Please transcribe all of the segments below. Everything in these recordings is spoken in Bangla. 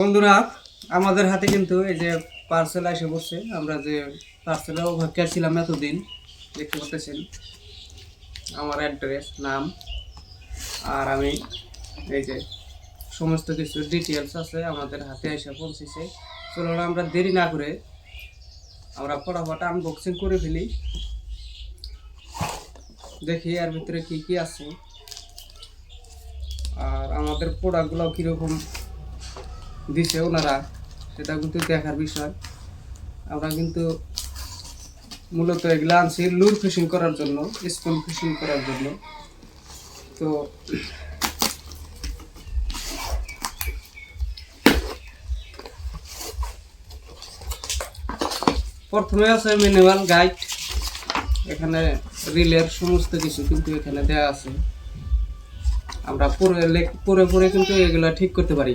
বন্ধুরা, আমাদের হাতে কিন্তু এই যে পার্সেল এসে বসছে আমরা যে পার্সেলের অপেক্ষা ছিলাম এতদিন, দেখতে পাচ্ছেন আমার অ্যাড্রেস নাম আর আমি এই যে সমস্ত কিছু ডিটেলস আছে আমাদের হাতে এসে পৌঁছেছে। চলুন আমরা দেরি না করে আমরা ফটাফট আনবক্সিং করে ফেলি। দেখি এর ভিতরে কি কি আছে। আর আমাদের প্রোডাক্টগুলো কীরকম দিছে ওনারা, সেটা কিন্তু দেখার বিষয়। আমরা কিন্তু মূলত এগুলো আনছি লুর ফিশিং করার জন্য, স্পুন ফিশিং করার জন্য। তো প্রথমে আছে মিনিমাল গাইড, এখানে রিলের সমস্ত কিছু কিন্তু এখানে দেওয়া আছে। আমরা পরে পরে পরে কিন্তু এগুলা ঠিক করতে পারি।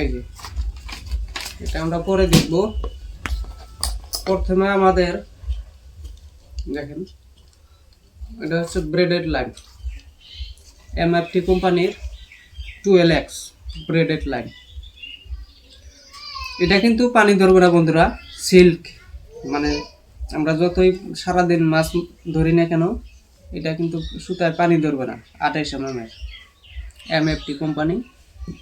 এই যে, এটা আমরা পরে দেখব। প্রথমে আমাদের, দেখেন, এটা হচ্ছে ব্রেডেড লাইন এমএফটি কোম্পানির টুয়েল এক্স ব্রেডেড লাইন এটা কিন্তু পানি ধরবে না বন্ধুরা, সিল্ক। মানে আমরা যতই সারাদিন মাছ ধরি না কেন, এটা কিন্তু সুতায় পানি ধরবে না আঠাইশ এম এর এমএফটি কোম্পানি।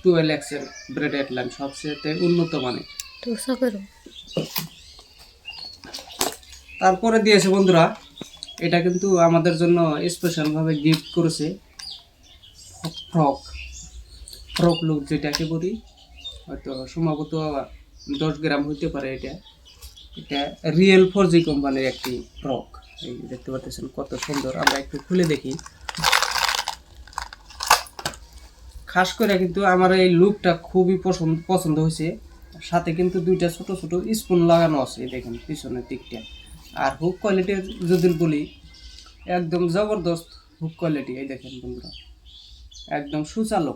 টুয়েল এক্সের ব্রেডেড লাইন সবচেয়ে উন্নত মানের। তারপরে দিয়েছে বন্ধুরা এটা কিন্তু আমাদের জন্য স্পেশালভাবে গিফট করেছে ফ্রক। ফ্রক লুক যেটাকে বলি হয়তো সম্ভবত দশ গ্রাম হইতে পারে এটা। এটা রিয়েল ফোর জি কোম্পানির একটি ফ্রক। এই দেখতে পাচ্ছেন কত সুন্দর আমরা একটু খুলে দেখি। খাস করে কিন্তু আমার এই লুকটা খুবই পছন্দ পছন্দ হয়েছে। সাথে কিন্তু দুইটা ছোট ছোট স্পুন লাগানো আছে দেখেন পিছনের দিকটা। আর হুক কোয়ালিটি যদি বলি, একদম জবরদস্ত হুক কোয়ালিটি এই দেখেন বন্ধুরা। একদম সুচালো।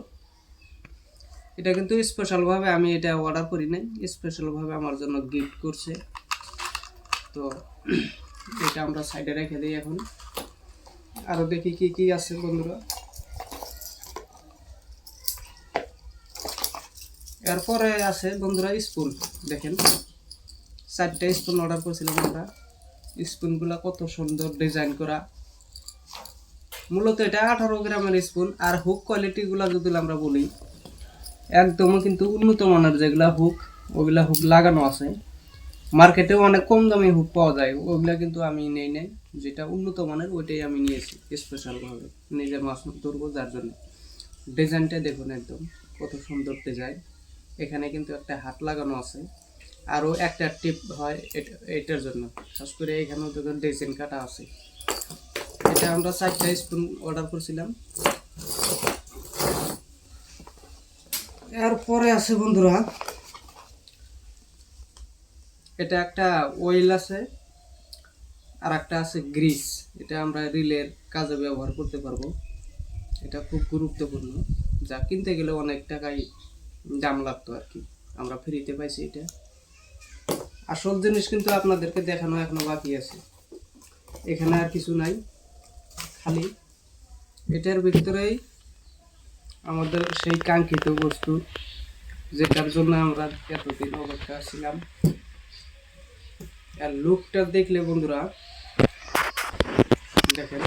এটা কিন্তু স্পেশালভাবে আমি এটা অর্ডার করি নাই স্পেশালভাবে আমার জন্য গিফট করছে। তো এটা আমরা সাইডে রেখে দিই এখন। আরও দেখি কি কি আছে বন্ধুরা। এরপরে আছে বন্ধুরা স্পুন দেখেন। চারটা স্পুন অর্ডার করেছিলাম আমরা। স্পুনগুলো কত সুন্দর ডিজাইন করা। মূলত এটা আঠারো গ্রামের স্পুন আর হুক কোয়ালিটিগুলো যদি আমরা বলি একদম কিন্তু উন্নত মানের যেগুলা হুক ওগুলা হুক লাগানো আছে। মার্কেটেও অনেক কম দামে হুক পাওয়া যায়, ওগুলা কিন্তু আমি নেই নেই। যেটা উন্নত মানের, ওইটাই আমি নিয়েছি স্পেশালভাবে নিজের মাছ ধরবো, যার জন্য। ডিজাইনটা দেখুন একদম, কত সুন্দর ডিজাইন এখানে কিন্তু একটা হাত লাগানো আছে। আরও একটা টিপ হয় এটা- এটার জন্য। খাস করে এখানেও দেখুন ডিজাইন কাটা আছে। এটা আমরা চারটা স্পুন অর্ডার করছিলাম। এরপরে আছে বন্ধুরা, এটা একটা ওয়েল আছে, আর একটা আছে গ্রিস এটা আমরা রিলের কাজে ব্যবহার করতে পারব। এটা খুব গুরুত্বপূর্ণ। যা কিনতে গেলে অনেক টাকাই দাম লাগতো আর কি। আমরা ফ্রিতে পাইছি এটা। আসল জিনিস কিন্তু আপনাদেরকে দেখানো এখনও বাকি আছে। এখানে আর কিছু নাই, খালি এটার ভিতরেই আমাদের সেই কাঙ্ক্ষিত বস্তু, যেটার জন্য আমরা এতদিন অপেক্ষা ছিলাম। আর লুকটা দেখলে বন্ধুরা, দেখেন।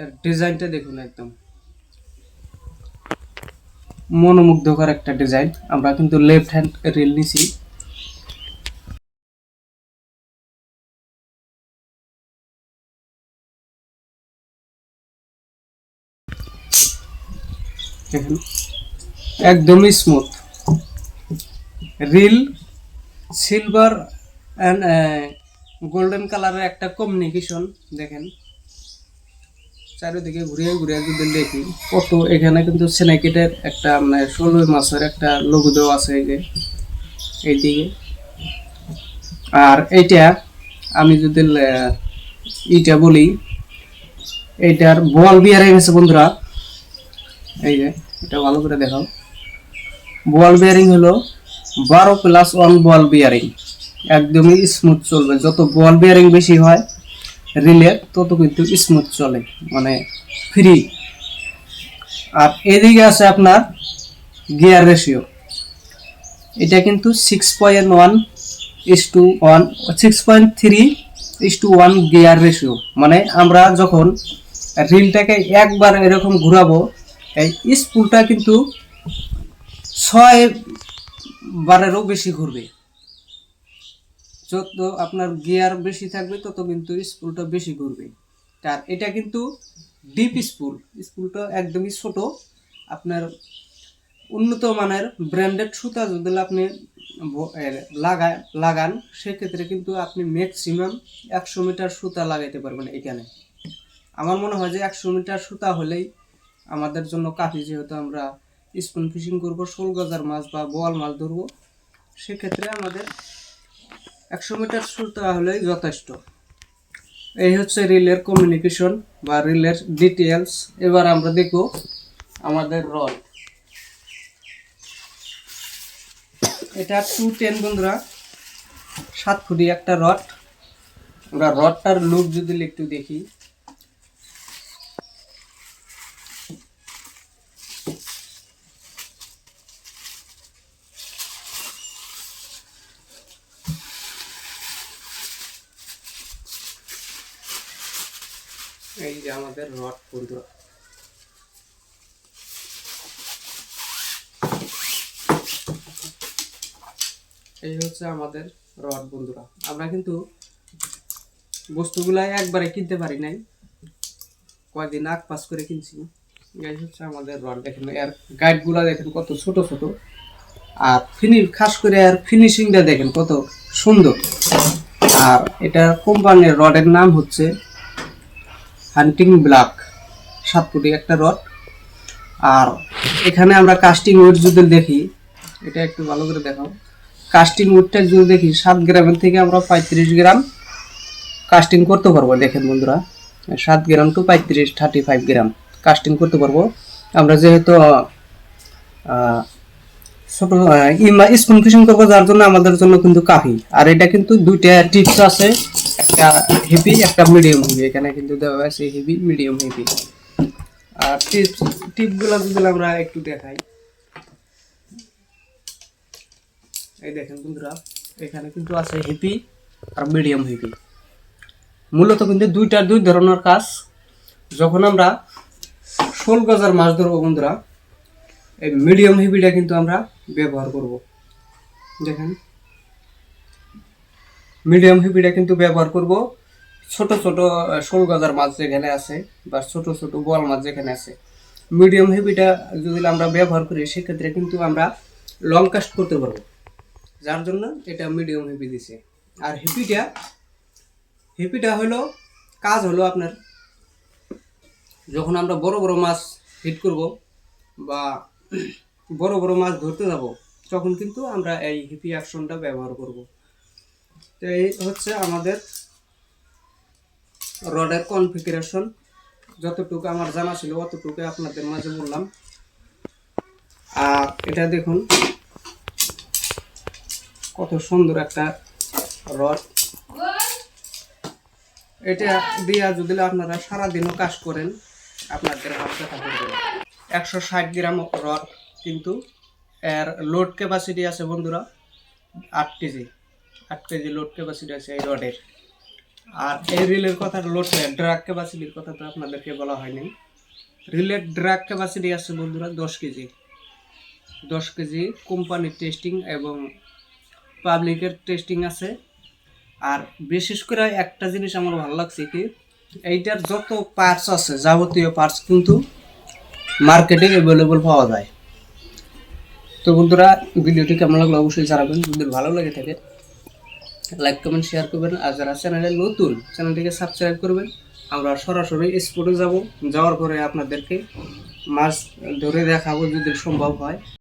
এর ডিজাইনটা দেখুন একদম। মনোমুগ্ধকর একটা ডিজাইন আমরা কিন্তু লেফট হ্যান্ড রিল নিছি। দেখেন, একদমই smooth reel silver and golden কালারের একটা কমিউনিকেশন দেখেন। চারিদিকে ঘুরিয়ে ঘুরিয়ে যদি দেখি কত এখানে কিন্তু সেনাকেটের একটা মানে ষোলো মাসের একটা লোগো দেওয়া আছে এই যে, এইদিকে। আর এইটা আমি যদি লে- ইটা বলি, এইটার বল বিয়ারিং আছে বন্ধুরা। এই যে, এটা ভালো করে দেখাও। বল বিয়ারিং হলো বারো প্লাস ওয়ান বল বিয়ারিং একদমই স্মুথ চলবে। যত বল বিয়ারিং বেশি হয় রিলের তত কিন্তু স্মুথ চলে মানে ফ্রি আর এদিকে আছে আপনার গিয়ার রেশিও এটা কিন্তু six point one is to one six point three is to one gear ratio মানে আমরা যখন রিলটাকে একবার এরকম ঘুরাবো, এই স্পুলটা কিন্তু ছয় বারেরও বেশি ঘুরবে। যত আপনার গিয়ার বেশি থাকবে, তত কিন্তু স্পুলটা বেশি ঘুরবে। আর এটা কিন্তু ডিপ স্পুল স্পুলটা একদমই ছোট। আপনার উন্নত মানের ব্র্যান্ডেড সুতা যদি আপনি লাগায়, লাগান, সেক্ষেত্রে কিন্তু আপনি ম্যাক্সিমাম একশো মিটার সুতা লাগাইতে পারবেন এখানে। আমার মনে হয় যে একশো মিটার সুতা হলেই আমাদের জন্য কাফি, যেহেতু আমরা স্পুন ফিশিং করব, শোল গজার মাছ বা বোয়াল মাছ ধরবো, সেক্ষেত্রে আমাদের একশো মিটার সুতা হলেই যথেষ্ট। এই হচ্ছে রিলের কমিউনিকেশন বা রিলের ডিটেলস এবার আমরা দেখব আমাদের রড এটা টু টেন বন্ধুরা, সাত ফুটি একটা রড আমরা রডটার লুক যদি একটু দেখি। এই যে আমাদের রড বন্ধুরা এই হচ্ছে আমাদের রড বন্ধুরা। আমরা কিন্তু বস্তুগুলা একবারে কিনতে পারি নাই। কয়েকদিন আগ পাস করে কিনছি। এই হচ্ছে আমাদের রড। দেখেন এর গাইডগুলা দেখেন কত ছোট ছোট। আর ফিনি খাস করে আর ফিনিশিংটা দেখেন কত সুন্দর। আর এটা কোম্পানির রডের নাম হচ্ছে হান্টিং ব্ল্যাক সাত ফুটি একটা রড। আর এখানে আমরা কাস্টিং ওয়েট যদি দেখি, এটা একটু ভালো করে দেখাও। কাস্টিং ওয়েটটা যদি দেখি, সাত গ্রামের থেকে আমরা পঁয়ত্রিশ গ্রাম কাস্টিং করতে পারব। দেখেন বন্ধুরা, সাত গ্রাম টু পঁয়ত্রিশ থার্টি ফাইভ গ্রাম কাস্টিং করতে পারব। আমরা যেহেতু ছোট স্পুন ফিশিং করব, যার জন্য আমাদের জন্য কিন্তু কাফি। আর এটা কিন্তু দুইটা টিপস আছে। একটা হেভি একটা মিডিয়াম হেভি এখানে কিন্তু দেওয়া আছে হেভি মিডিয়াম হেভি আর টিপস টিপগুলো যদি আমরা একটু দেখাই। এই দেখেন বন্ধুরা, এখানে কিন্তু আছে হেভি আর মিডিয়াম হেভি মূলত কিন্তু দুইটা, দুই ধরনের কাজ। যখন আমরা শোল গজার মাছ ধরবো বন্ধুরা, এই মিডিয়াম হেভিটা কিন্তু আমরা ব্যবহার করব। দেখেন। মিডিয়াম হেভিটা কিন্তু ব্যবহার করব। ছোট ছোট শোল গজার মাছ যেখানে আছে বা ছোট ছোট বোয়াল মাছ যেখানে আছে। মিডিয়াম হেভিটা যদি আমরা ব্যবহার করি, সেক্ষেত্রে কিন্তু আমরা লং কাস্ট করতে পারব। যার জন্য এটা মিডিয়াম হেভি দিছে। আর হেভিটা হেভিটা হলো, কাজ হলো আপনার যখন আমরা বড় বড় মাছ হিট করব বা বড় বড় মাছ ধরতে যাব, তখন কিন্তু আমরা এই হিপি অ্যাকশনটা ব্যবহার করব। তো এই হচ্ছে আমাদের রডের কনফিগারেশন যতটুকু আমার জানা ছিল অতটুকু আপনাদের মাঝে বললাম। আর এটা দেখুন, কত সুন্দর একটা রড। এটা দিয়া যদি আপনারা সারাদিনও কাজ করেন, আপনাদের হাত ব্যথা একশো ষাট গ্রাম রড কিন্তু এর লোড ক্যাপাসিটি আছে বন্ধুরা আট কেজি। আট কেজি লোড ক্যাপাসিটি আছে এই রডের। আর এই রিলের কথা লোড ড্রাগ ক্যাপাসিটির কথা তো আপনাদেরকে বলা হয়নি। রিলের ড্রাগ ক্যাপাসিটি আছে বন্ধুরা দশ কেজি। দশ কেজি কোম্পানির টেস্টিং এবং পাবলিকের টেস্টিং আছে। আর বিশেষ করে একটা জিনিস আমার ভালো লাগছে কি, এইটার যত পার্টস আছে, যাবতীয় পার্টস কিন্তু মার্কেটে অ্যাভেলেবল পাওয়া যায়। তো বন্ধুরা ভিডিওটি কেমন লাগল অবশ্যই জানাবেন। যদি ভালো লাগে থাকে লাইক কমেন্ট শেয়ার করবেন। আর যারা চ্যানেলে নতুন চ্যানেলটিকে সাবস্ক্রাইব করবেন, আমরা সরাসরি স্পোর্টে যাব। যাওয়ার পরে আপনাদেরকে মাছ ধরে দেখাবো যদি সম্ভব হয়।